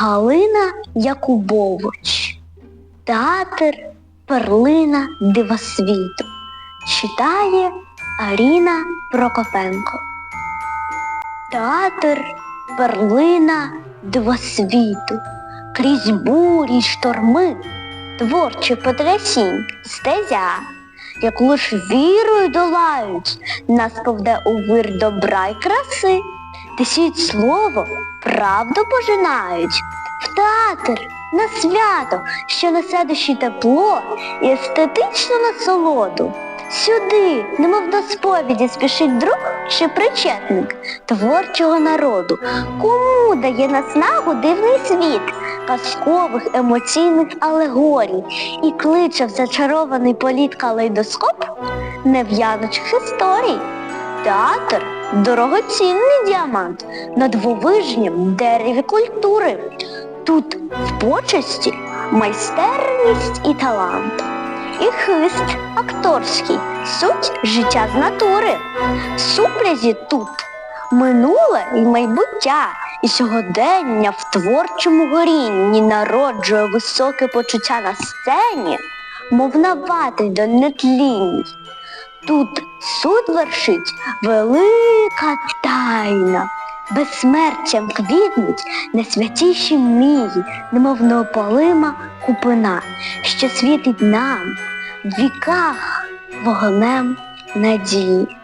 Галина Якубович. Театр Перлина Дивосвіту. Читає Аріна Прокопенко. Театр Перлина Дивосвіту. Крізь бурі шторми, творче потрясінь, стезя, як лиш вірою долають, нас повде у вир добра й краси, тисіть слово, правду пожинають, в театр, на свято, що несе душі тепло і естетичну насолоду. Сюди, немов до сповіді, спішить друг чи причетник творчого народу. Кому дає наснагу дивний світ казкових емоційних алегорій і кличе в зачарований політ калейдоскоп нев'яночих історій. Театр дорогоцінний діамант на двовижнім дереві культури. Тут в почесті майстерність і талант, і хист акторський, суть життя з натури. Супрязі тут минуле і майбуття, і сьогодення в творчому горінні народжує високе почуття на сцені, мов на ватрі до нетлінній. Тут суд вершить велика тайна. Безсмертям квітнуть на святіші мрії, немов неопалима купина, що світить нам в віках вогнем надії.